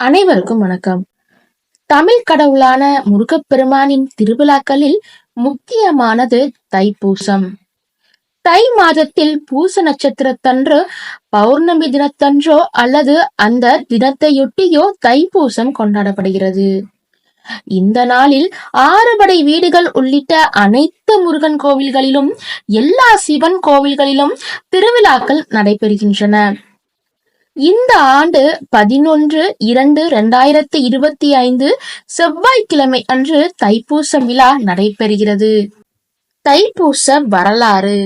அனைவருக்கும் வணக்கம். தமிழ் கடவுளான முருகப்பெருமானின் திருவிழாக்களில் முக்கியமானது தைப்பூசம். தை மாதத்தில் பூச நட்சத்திரத்தன்று பௌர்ணமி தினத்தன்றோ அல்லது அந்த தினத்தையொட்டியோ தைப்பூசம் கொண்டாடப்படுகிறது. இந்த நாளில் ஆறுபடை வீடுகள் உள்ளிட்ட அனைத்து முருகன் கோவில்களிலும் எல்லா சிவன் கோவில்களிலும் திருவிழாக்கள் நடைபெறுகின்றன. இந்த ஆண்டு பதினொன்று இரண்டு இரண்டாயிரத்தி இருபத்தி ஐந்து செவ்வாய்க்கிழமை அன்று தைப்பூச விழா நடைபெறுகிறது. தைப்பூச வரலாறு.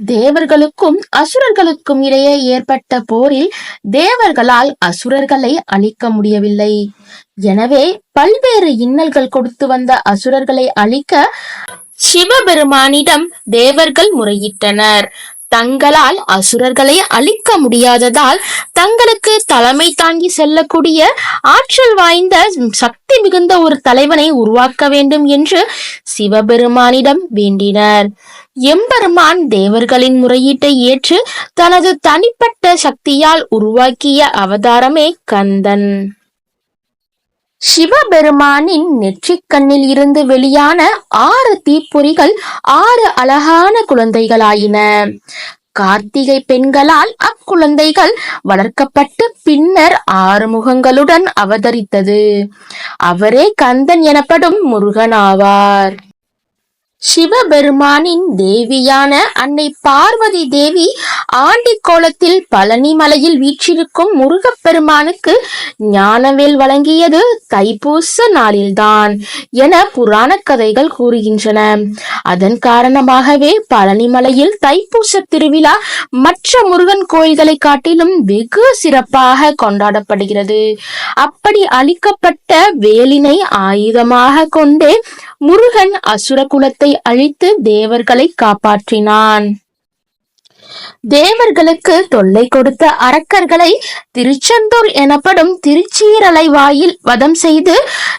தேவர்களுக்கும் அசுரர்களுக்கும் இடையே ஏற்பட்ட போரில் தேவர்களால் அசுரர்களை அழிக்க முடியவில்லை. எனவே பல்வேறு இன்னல்கள் கொடுத்து வந்த அசுரர்களை அழிக்க சிவபெருமானிடம் தேவர்கள் முறையிட்டனர். தங்களால் அசுரர்களை அழிக்க முடியாததால் தங்களுக்கு தலைமை தாங்கி செல்லக்கூடிய ஆற்றல் வாய்ந்த சக்தி மிகுந்த ஒரு தலைவனை உருவாக்க வேண்டும் என்று சிவபெருமானிடம் வேண்டினர். எம்பெருமான் தேவர்களின் முறையீட்டை ஏற்று தனது தனிப்பட்ட சக்தியால் உருவாக்கிய அவதாரமே கந்தன். சிவபெருமானின் நெற்றிக்கண்ணில் இருந்து வெளியான ஆறு தீப்பொறிகள் ஆறு அழகான குழந்தைகளாயின. கார்த்திகை பெண்களால் அக்குழந்தைகள் வளர்க்கப்பட்டு பின்னர் ஆறு முகங்களுடன் அவதரித்தது. அவரே கந்தன் எனப்படும் முருகன் ஆவார். சிவபெருமானின் தேவியான அன்னை பார்வதி தேவி ஆண்டி கோலத்தில் பழனி மலையில் வீற்றிருக்கும் முருகப்பெருமானுக்கு ஞானவேல் வழங்கியது தைப்பூச நாளில்தான் என புராண கதைகள் கூறுகின்றன. அதன் காரணமாகவே பழனி மலையில் தைப்பூச திருவிழா மற்ற முருகன் கோயில்களை காட்டிலும் வெகு சிறப்பாக கொண்டாடப்படுகிறது. அப்படி அளிக்கப்பட்ட வேலினை ஆயுதமாக கொண்டே முருகன் அசுர குலத்தை அழித்து தேவர்களை காப்பாற்றினான். தேவர்களுக்கு தொல்லை கொடுத்த அரக்கர்களை திருச்செந்தூர் எனப்படும் திருச்சீரலை வாயில் வதம் செய்து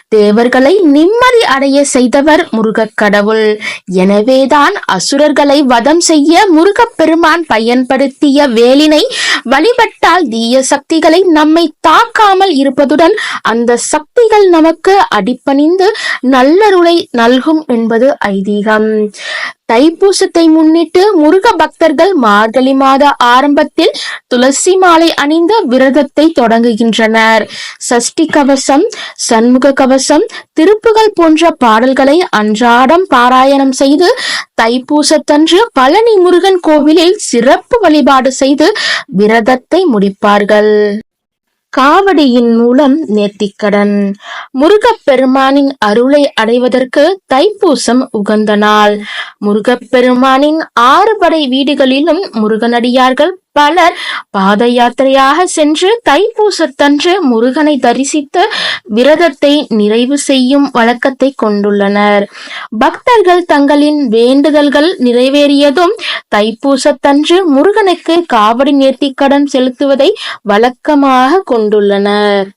தேவர்களை நிம்மதி அடைய செய்தவர் முருகக் கடவுள். எனவேதான் அசுரர்களை வதம் செய்ய முருகப்பெருமான் பயன்படுத்திய வேலினை வழிபட்டால் தீய சக்திகளை நம்மை தாக்காமல் இருப்பதுடன் அந்த சக்திகள் நமக்கு அடிப்பணிந்து நல்லருளை நல்கும் என்பது ஐதீகம். தைப்பூசத்தை முன்னிட்டு முருக பக்தர்கள் மார்கழி மாத ஆரம்பத்தில் துளசி மாலை அணிந்த விரதத்தை தொடங்குகின்றனர். சஷ்டி கவசம் சண்முக கவசம் திருப்புகள் போன்ற பாடல்களை அன்றாடம் பாராயணம் செய்து தைப்பூசத்தன்று பழனி முருகன் கோவிலில் சிறப்பு வழிபாடு செய்து விரதத்தை முடிப்பார்கள். காவடியின் மூலம் நேர்த்திக்கடன். முருகப்பெருமானின் அருளை அடைவதற்கு தைப்பூசம் உகந்த நாள். முருகப்பெருமானின் ஆறு படை வீடுகளிலும் முருகனடியார்கள் பலர் பாத யாத்திரையாக சென்று தைப்பூசத்தன்று முருகனை தரிசித்து விரதத்தை நிறைவு செய்யும் வழக்கத்தை கொண்டுள்ளனர். பக்தர்கள் தங்களின் வேண்டுதல்கள் நிறைவேறியதும் தைப்பூசத்தன்று முருகனுக்கு காவடி நேர்த்திக்கடன் செலுத்துவதை வழக்கமாக கொண்டுள்ளனர்.